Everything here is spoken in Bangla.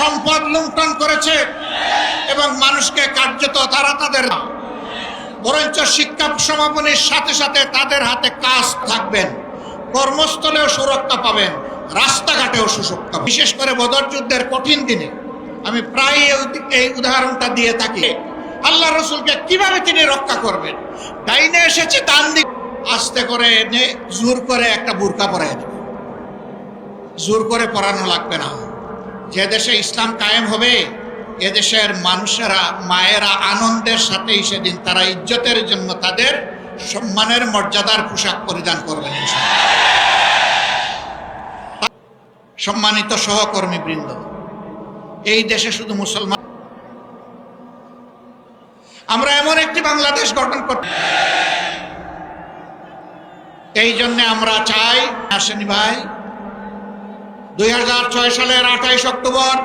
সম্পদ লুণ্ঠন করেছে এবং মানুষকে কার্যত তারা তাদের বরঞ্চ শিক্ষা সমাপনীর সাথে সাথে তাদের হাতে কাজ থাকবেন, কর্মস্থলেও সুরক্ষা পাবেন, রাস্তাঘাটেও সুরক্ষা বিশেষ করে বদর যুদ্ধের কঠিন দিনে আমি প্রায় এই উদাহরণটা দিয়ে থাকি। আল্লাহ রসুলকে কীভাবে তিনি রক্ষা করবেন? ডাইনে এসেছে, ডান দিক। আস্তে করে এনে জোর করে একটা বুরকা পরাই দেবে জোর করে পড়ানো লাগবে না। যে দেশে ইসলাম কায়েম হবে এদেশের মানুষেরা, মায়েরা আনন্দের সাথেই সেদিন তারা ইজ্জতের জন্য তাদের সম্মানের মর্যাদার পোশাক পরিধান করবেন সম্মানিত সহকর্মী বৃন্দ এই দেশে শুধু মুসলমান আমরা এমন একটি বাংলাদেশ গঠন করতে এই জন্য আমরা চাই আসেনি ভাই। দুই হাজার ছয় সালের আঠাইশ অক্টোবর।